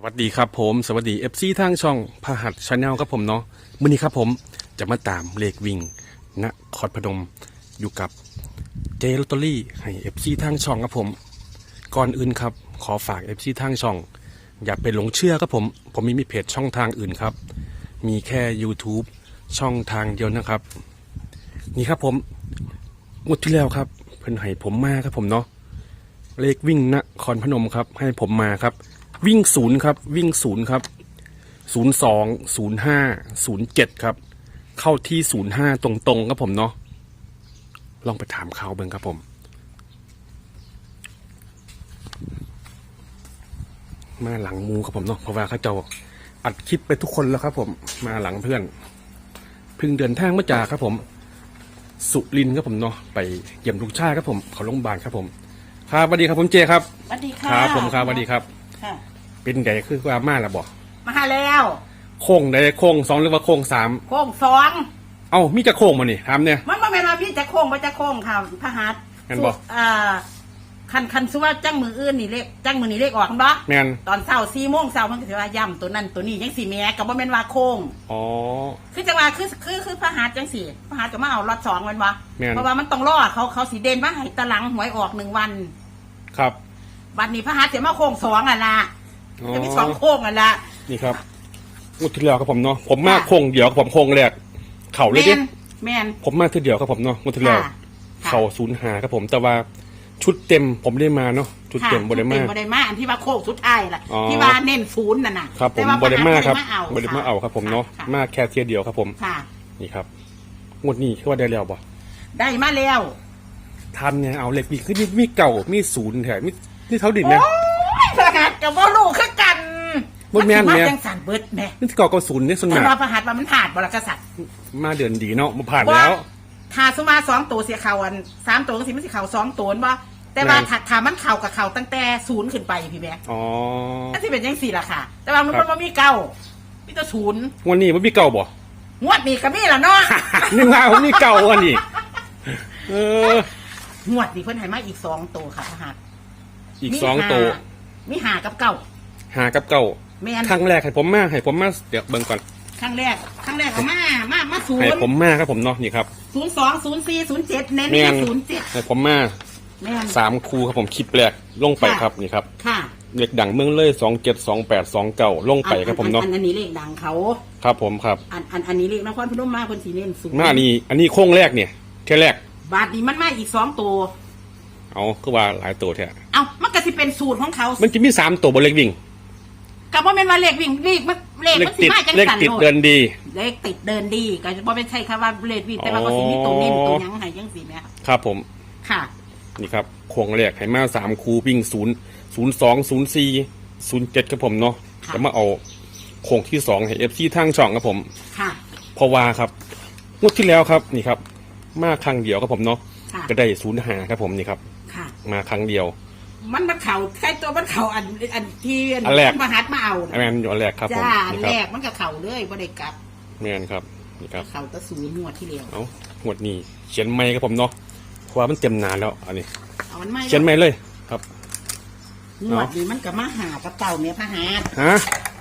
สวัสดีครับผมสวัสดีเอฟซีทางช่องพหัสชาแนลครับผมเนาะมื่อนี้ครับผมจะมาตามเลขวิ่งณคอร์ดพนมอยู่กับเจลอตเตอรี่ให้เอฟซีทางช่องครับผม ก่อนอื่นครับ ขอฝากเอฟซีทางช่อง อย่าไปหลงเชื่อครับผม ผมไม่มีเพจช่องทางอื่นครับ มีแค่ YouTube ช่องทางเดียวนะครับ นี่ครับผมงวดที่แล้วครับ เพิ่นให้ผมมาครับผมเนาะเลขวิ่งนครพนมครับ ให้ผมมาครับ วิ่งศูนย์ครับ วิ่งศูนย์ครับศูนย์สองศูนย์ห้าศูนย์เจ็ดครับ เข้าที่ศูนย์ห้าตรงๆครับผมเนาะลองไปถามเขาเบิ่งครับผมมาหลังหมูครับผมเนาะเพราะว่าเขาเจะอัดคลิปไปทุกคนแล้วครับ ผม มาหลังเพื่อนเพึ่งเดินทางมาจากครับผม สุรินทร์ครับผมเนาะไปเยี่ยมลูกชายครับผมเขาโรงพยาบาลครับผม ครับสวัสดีครับผมเจครับสวัสดีค่ะครับผมครับสวัสดีครับค่ะ เป็นไงคือว่ามาแล้วบอกมาแล้ว โค้งใดโค้งสองหรือว่าโค้งสามโค้งสองเอ้ามีจะโค้งมานี่ถามเนี่ย มันมาเวลาพี่จะโค้งมาจะโค้งค่ะพระหัสงั้นบอกอ่าคันคันซัวาจังมืออื่นนี่เลขจังมือนี่เลขออกบ่แมนตอนเช้าสี่โมงเช้ามันก็สิว่าย่ำตัวนั้นตัวนี้ยังสี่แม่กับว่าแม่นว่าโค้ง อ๋อ คือจังว่าคือคือคือพระหัสจังสี่พระหัสก็มาเอาล็อตสองมันวะแม่น เพราะว่ามันต้องรอเขาเขาสีเด่นมาให้ตะหลังหวยออกหนึ่งวัน ครับ วันนี้พระหัสจะมาโค้งสองอะละ อ๋อ จะมีสองโค้งอะละนี่ครับงวดที่แล้วครับผมเนาะผมมาค่ะโค้งเดียวครับผมโค้งแรกเข่าเลยแมดินแมนผมมาทีเดียวครับผมเนาะงวดที่แล้วค่ะค่ะเข่าศูนย์หาครับผมแต่ว่าชุดเต็มผมได้มาเนาะชุดเต็มบไดมา ชุดเต็มบไดมาอันที่ว่าโค้งสุดท้ายล่ะอ๋อ ที่ว่าเน้นศูนย์น่ะนะครับผมแต่ว่าบไดมาครับบ่บไดมาเอาครับผมเนาะค่มาแค่เทียเดียวครับผมค่ะ นี่ครับงวดนี้คือว่าได้แล้วบ่ได้มาแล้วทำเนี่ยเอาเหล็กมีคือมีเก่ามีศูนย์แถมมีนี่เท่าดินเนี่ยโอ้ยประหัด กับว่าลูกคือกันบ่แม่นมาแม่จังสันเบิดแม่นี่เก่ากับศูนย์เนี่ยส่วนแต่มากว่าประหัดว่ามันผ่านบรกษัตริย์มาเดือนดีเนาะมาผ่านแล้ว ถ้าสมมาสองตัวเสียเข่าอันสามตัวก็สิมันสิเข่าสองตัวบ่แต่ว่าแม่น ถ้าถ้ามันเข่ากับเข่าตั้งแต่ศูนย์ขึ้นไปพี่แม่อ๋อนั่นสิเป็นยังสี่ล่ะค่ะ แต่ว่ามันครับมันมีเก้ามีแต่ศูนย์วันนี้มันมีเก่าบ่ งวดนี้ก็มีล่ะเนาะนึกว่าผมมีเก่าวันนี้เออ งวดนี้เพิ่นให้มาอีกสองตัวค่ะประหัดอีกสองตัวมี หากับเก้าหากับเก่าแม่นครั้งแรกให้ผมมาให้ผมมาเดี๋ยวเบิ่งก่อนครั้งแรกครั้งแรกก็มามามาศูให้นย์ผมมาครับผมเนาะนี่ครับศูนย์สองศูนย์สี่ศูนย์เจ็ดเน้นแม่นศูนย์เจ็ดให้ผมมาแม่น สามคูครับผมคลิปแรกลงไปค่ะ ครับนี่ครับค่ะเด็กดังเมืองเลยสองเจ็ดสองแปดสองเก่าลงไปครับผมเนาะอันอันนี้เลขดังเขาครับผมครับอันอันอันนี้เลขนครพนมมาคนสีเน้นศูนย์มานี่อันนี้โค้งแรกเนี่ยแค่แรกบาทนี้มันมาอีกสองตัว เอาคือว่าหลายตัวแท้เอ้ามันก็สิเป็นสูตรของเขามันจะมีสามตัวบนเล็กวิ่งกับว่าเป็นว่าเลขวิ่งเลขมันเลขเลขมันสิติดมาจังเลขสันติดโลเดินดี เลขติดเดินดีก็จะบ่เป็นใช่ค่ะว่าเลขวิ่งแต่ว่าก็สิมีตัวเน้นตัวหยังให้จังสิแม่ครับผมค่ะ นี่ครับโค้งแรกให้มาสามคูวิ่งศูนย์ศูนย์สองศูนย์สี่ศูนย์เจ็ดครับผมเนาะค่ะจะมาเอาโค้งที่สองให้เอฟซีทางช่องครับผมค่ะเพราะว่าครับงวดที่แล้วครับนี่ครับ มาครั้งเดียวครับผมเนาะค่ะก็ได้ศูนย์หาครับผมนี่ครับค่ะ มาครั้งเดียว มันมันเข่าใช่ตัวมันเข่าอันอันที่อันแรก มหัดมาเอาอันนั้นอยู่อันแรกครับผมจ้านี่แรครับกมันก็เข่าเลยบ่ได้กลับแม่นครับนี่ครับ เข่าตะศูนย์งวดที่เดียวเอางวดนี้เขียนไม่ครับผมเนาะเพราะว่ามันเต็มนานแล้วอันนี้ เอามันไม่เขียนไม่เลยครับ งวดนี้มันก็มาหากับเก่าเนี่ยพะหาดฮะ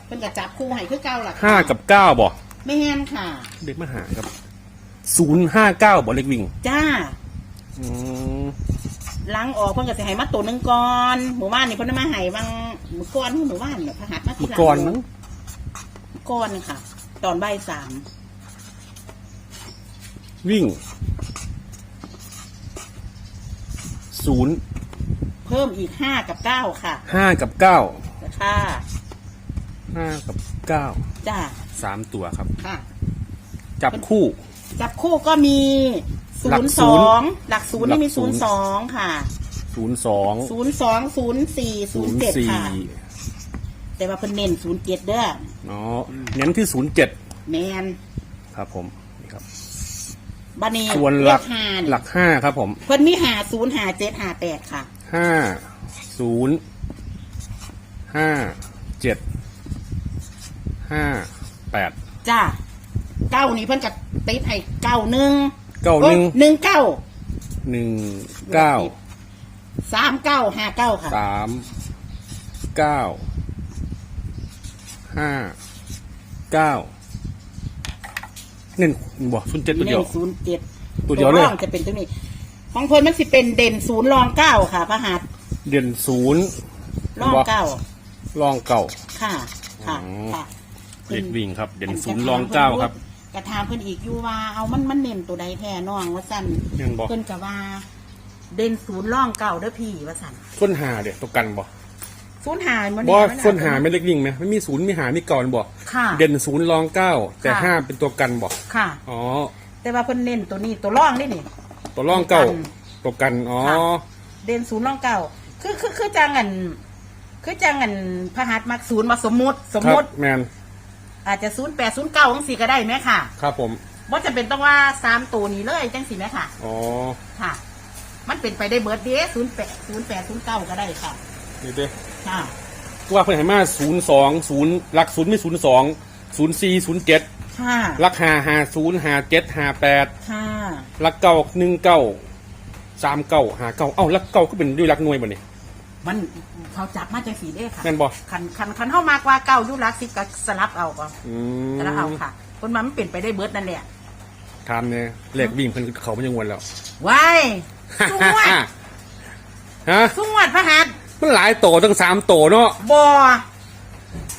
เพิ่นก็จับคู่ให้คือเก่าล่ะห้ากับเก้าบ่ไม่แฮนค่ะ เด็กมาหาครับศูนย์ห้าเก้าบ่เล็กวิ่งจ้า อืม ล้างออกเพิ่นก็สิให้มาตัวหนึงก่อนหมู่บ้านนี่เพิ่นเอามาให้บางหมู่ก่อนหมู่บ้านเนี่ยพะหาดมาทีเมื่อหลังก่อนมั้งก่อนค่ะ ตอนบ่ายสามวิ่งศูนย์เพิ่มอีกห้ากับเก้าค่ะห้ากับเก้าค่ะห้ากับเก้าจ้าสามตัวครับ ค่ะ จับคู่ จับคู่ก็มี ศูหลันกย์ศูสนย์องหลักศูนย์นี่มีหลักศูศูนนย์ ย์สองค่ะศูนย์สองศูนย์สองศูนย์สี่ศูนย์เจ็ดสี่ค่ะ แต่ว่าเพิ่นเน้นศูนย์เจ็ดเด้ออ๋อเน้นที่ศูนย์เจ็ดแมนครับผมนี่ครับบันนี้ส่วนหลักเลขห้านี่หลักห้าครับผมเพิ่นมีหาศูนย์หาเจ็ดหาแปดค่ะ ห้าศูนย์ห้าเจ็ดห้าแปดจ้าเก้านี่เพิ่นกับติดให้เก้าหนึ่ง เก้าหนึ่งหนึ่งเก้าหนึ่งเก้าสามเก้าห้าเก้าค่ะสามเก้าห้าเก้าเน้นบอกศูนย์เจ็ดตัวเดียวศูนย์เจ็ดตัวเดียวเลยร่องจะเป็นตัวนี้ ของเพิ่นมันสิเป็นเด่นศูนย์รองเก้าค่ะพระหัสเดือนศูนย์รองเก้าลองเก่าค่ะ ค่ะอ๋อค่ะเด็กวิ่งครับ เดือนศูนย์ลองเก้าครับ กระทามเพิ่นอีกอยู่ว่าเอามันมันเน้นตัวใดแท้น้องว่าสั่นยังบอก เพิ่นก็ว่า เด่นศูนย์ร่องเก้าเด้อพี่ว่าสั่นส้นหาเด็กตัวกันบอกศูนย์หายมันบอมัส้นหาไม่เล็กวิ่งไหมไม่มีศูนย์มีหามีก่อนบอกค่ะ เด่นศูนย์ลองเก้าแต่ค่ะ ห้าเป็นตัวกันบอกค่ะ อ๋อ แต่ว่าเพิ่นเน้นตัวนี้ตัวร่องนี่นี่ ตัวลองเก้าตัวกันตัวกันอ๋อค่ะ เด่นศูนย์ร่องเก้าคือคือคือจังอัน คือจังอันพระหัสมักศูนย์มาสมมุติสมครับมุติ แมน อาจจะศูนย์แปดศูนย์เก้าจังสี่ก็ได้ไหมค่ะครับผมว่าจะเป็นต้องว่าสามตัวนี้เลยจังสี่ไหมค่ะ อ๋อค่ะ มันเป็นไปได้เบิร์ดเดย์ศูนย์แปดศูนย์แปดศูนย์เก้าก็ได้ค่ะนี่เด้ค่ะว่าเพื่อนให้มาศูนย์สองศูนย์ลักศูนย์ไม่ศูนย์สองศูนย์สี่ศูนย์เจ็ดค่ะลักหาหาศูนย์หาเจ็ดหาแปดค่ะลักเก้าหนึ่งเก้าสามเก้าหาเก้าเอ้าลักเก้าก็เป็นด้วยลักหน่วยบ่เนี่ย มันเขาจับมาจังสี่เด้ค่ะแม่นบ่คันคันคันเข้ามากกว่าเก้ายุรักสิบก็สลับเอาก็อืสลับเอาค่ะคนมันมันเปลี่ยนไปได้เบิร์ดนั่นแหละทำเนี่ยเลขวิ่งเพิ่นเขาไม่ยังวนแล้ว ว้ายสวด ฮะสวดพระหัสมันหลายโตตั้งสามโตเนาะ บอ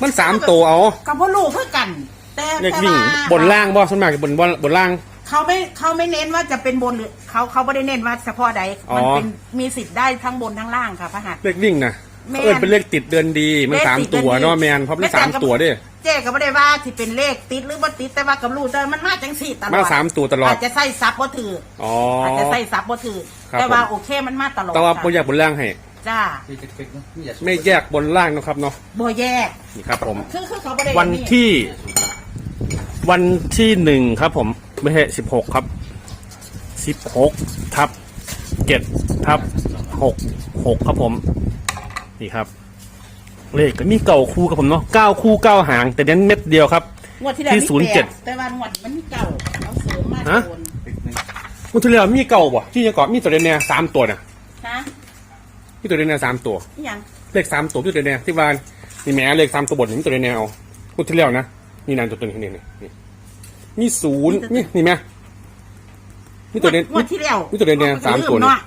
มันสามโตเอา กับพ่อลูกเพื่อกัน แต่เลขแต่วิ่งว่าบนล่างบ่ส่วนมากจะบนบนบนล่าง เขาไม่เขาไม่เน้นว่าจะเป็นบนหรือเขาเขาไม่ได้เน้นว่าเฉพาะใดอ๋อ มันเป็นมีสิทธิ์ได้ทั้งบนทั้งล่างค่ะพระหัสเลขวิ่งนะแม่น เอินเป็นเลขติดเดือนดี มันเลขสามติดตัวเดือนดีเนาะแมนเพราะมันแม่นสามกับตัวเด้ เจ๊ก็ไม่ได้ว่าที่เป็นเลขติดหรือบ่ติดแต่ว่ากับลูกแต่มันมาจังสี่ตลอดมาสามตัวตลอด อาจจะใส่ซับบ่ถืออ๋ออาจจะใส่ซับบ่ถือครับแต่ว่าผม โอเคมันมาตลอดแต่ว่าค่ะบ่แยกบนล่างให้ จ้าไม่แยกบนล่างนะครับเนาะบ่แยกนี่ครับผม คือคือเขาบ่ได้วันที่ วันที่หนึ่งครับผม ไม่ใช่สิบหกครับสิบหกทับเจ็ดทับหกหกครับผม นี่ครับ เลขก็มีเก่าคู่ครับผมเนาะเก้าคู่เก้าหาง แต่เน้นเม็ดเดียวครับ งวดที่แล้วที่มีศูนย์แปเจ็ดดแต่ว่างวดมันเก่าเอาเสริมมาฮะโดนมันที่แล้วมีเก่าบ่ที่ยังเกาะมีตัวเดียวเนี่ยสามตัวน่ะนะมีตัวเดียวเนี่ยสามตัวนี่ยังเลขสามตัวมีตัวเดียวเนี่ยที่วานนี่แหม่เลขสามตัวบนมีตัวเดียวเนี่ยเอาพูดที่แล้วนะนี่นานตัวตัวนี้นี่นี่นี่ มีศูนย์นี่นี่ไหมมีตัวเดียวงวดที่แล้วมีตัวเดียวเนี่ยสามตัวเนี่ยเนาะ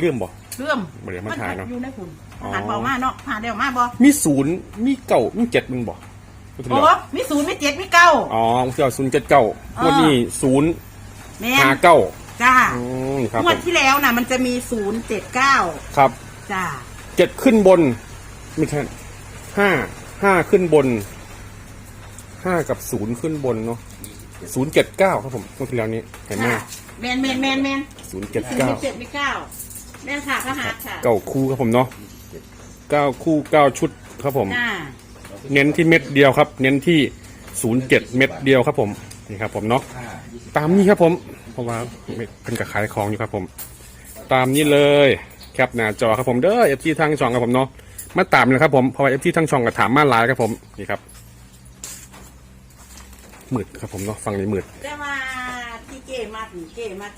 เรื่องบ่เรื่องบ่ได้มาถ่ายเนาะอยู่ในคุณอ๋ออาหารเบามาเนาะผ่านเดียวมาบ่มีศูนย์มีเก่ามีเจ็ดมึงบ่พูดที่โอ้แล้วมีศูนย์มีเจ็ดมีเก้าอ๋อมึงจะเอาศูนย์เจ็ดเก้าอ่าวันนี้ศูนย์แม่ห้านเก้าจ้าอืมครับงผวดมที่แล้วน่ะ มันจะมีศูนย์เจ็ดเก้าครับจ้าเจ็ดขึ้นบนไม่ใช่ห้าห้าขึ้นบน ห้ากับศูนย์ขึ้นบนเนาะศูนย์เจ็ดเก้าครับผมเมื่อที่แล้วนี้เห็นไหมค่ะแมนแมนแมนแมนศูนย์เจ็ดศูนเก้าย์เจ็ดมีเก้าแม่นค่ะทหารค่ะเก้าคู่ครับผมเนาะเก้าคู่เก้าชุดครับผม จ้าเน้นที่เม็ดเดียวครับ เน้นที่ศูนย์เจ็ดเม็ดเดียวครับผมนี่ครับผมเนาะตามนี้ครับผม เพราะว่าเป็นกับขายของอยู่ครับผม ตามนี้เลยแคปหน้าจอครับผมเด้อเอฟซีทางช่องครับผมเนาะมาตามเลยครับผมเพราะว่าเอฟซีทางช่องก็ถามมาหลายครับผมนี่ครับ มืดครับผมเนาะฟังนี้มืดแต่ว่าที่เก้มากนี่เก้มาก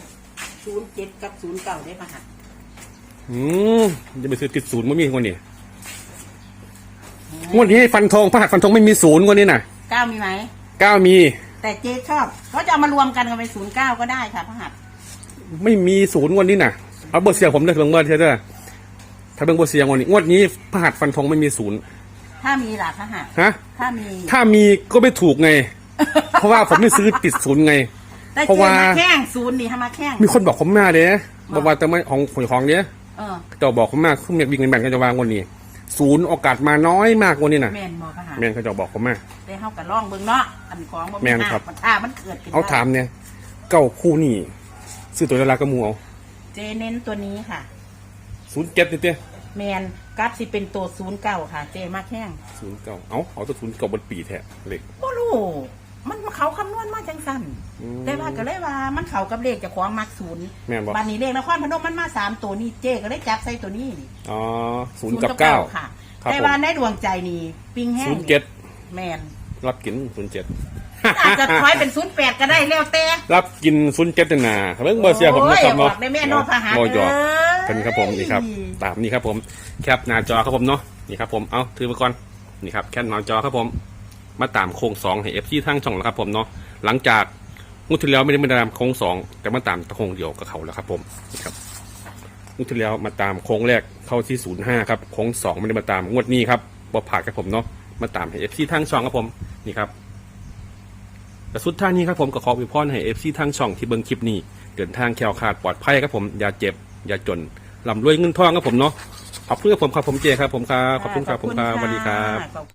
ศูนย์เจ็ดกับศูนย์เก้าได้ปะคะอืมจะไปซื้อติดศูนย์ไม่มีคนนี้งวดนี้ให้ฟันธงพระหัตถ์ฟันธงไม่มีศูนย์งวดนี้น่ะเก้ามีไหมเก้ามี แต่เจ๊ชอบเขาจะเอามารวมกันกันเป็นศูนย์เก้าก็ได้ค่ะพระหัตถ์ไม่มีศูนย์งวดนี้น่ะเอาบทเสียงผมเด้อเบิ่งเบอร์เด้อถ้าเบิ่งบทเสียงงวดนี้งวดนี้พระหัตถ์ฟันธงไม่มีศูนย์ถ้ามีหลักพระหัตถ์ฮะถ้ามี ถ้ามีก็ไม่ถูกไง เพราะว่าผมไม่ซื้อติดศูนย์ไง แต่เพราะเจ๊ว่า มาแข่งศูนย์นี่ทำมาแข่งมีคนบอกผมมาเด้บอกว่าแต่ไม่ของของของเนี้ยเออเจ้าบอกผมมาคุ้มเมียวิ่งในแบนก็จะวางวันนี้ศูนย์โอกาสมาน้อยมากวันนี้น่ะแมนบอพระหัตถ์แมนเขาจะบอกผมมา ได้เข้ากับร่องเบิ่งเนาะอันของบ่แม่นหาครับ มันอ่ามันเกิดขึ้นเอาถามเนี่ยเก้าคู่นี่ซื้อตัวละลายก็มูเอาเจเน้นตัวนี้ค่ะ ศูนย์เจ็ดนี่เต้แมนกัดสิเป็นตัวศูนย์เก้าค่ะ เจมาแข่งศูนย์เก้าเอาเอาตัวศูนย์เก้าบนปีแท้เล็กบ่รู้ มันเขาคำนวณมาจังสั้นอืมแต่ว่าก็เลยว่ามันเข้ากับเลขเจากของมักศูนย์แม่นบ่ บันนี้เลขนครพนมมันมาสามตัวนี่เจก็เลยจับใส่ตัวนี้นี่อ๋อศูนย์กับเก้าค่ะ ครับแต่ว่าในดวงใจนี่ปิงแห้ศูงนย์เจ็ดแมนรับกินศูนย์เจ็ดอาจจะถอยเป็นศูนย์แปดก็ได้แล้วแต่ รับกินศูนย์เจ็ดนาเบิ่งเบอร์เสียผมนะครับโอ้ยเนาะบอกได้แม่นอนพหารโมยอดเอ้ยเป็นครับผมนี่ครับ ตามนี้ครับผมแคปหน้าจอครับผมเนาะนี่ครับผมเอาถือไปก่อนนี่ครับแค่นอนจอครับผม มาตามโค้งสองให้เอฟซีทางช่องแล้วครับผมเนาะหลังจากงวดที่แล้วไม่ได้มาตามโค้งสองแต่มาตามตะโค้งเดียวกับเขาแล้วครับผมนี่ครับงวดที่แล้วมาตามโค้งแรกเข้าที่ศูนย์ห้าครับโค้งสองไม่ได้มาตามงวดนี้ครับบอผ่านครับผมเนาะมาตามให้เอฟซีทางช่องครับผมนี่ครับแต่สุดท้ายนี้ครับผมก็ขอวยพรให้เอฟซีทางช่องที่เบิ่งคลิปนี้เดินทางแคล้วคลาดปลอดภัยครับผมอย่าเจ็บอย่าจนลำรวยเงินทองครับผมเนาะขอบคุณครับผมครับผมเจครับผมครับขอบคุณครับผมครับสวัสดีครับ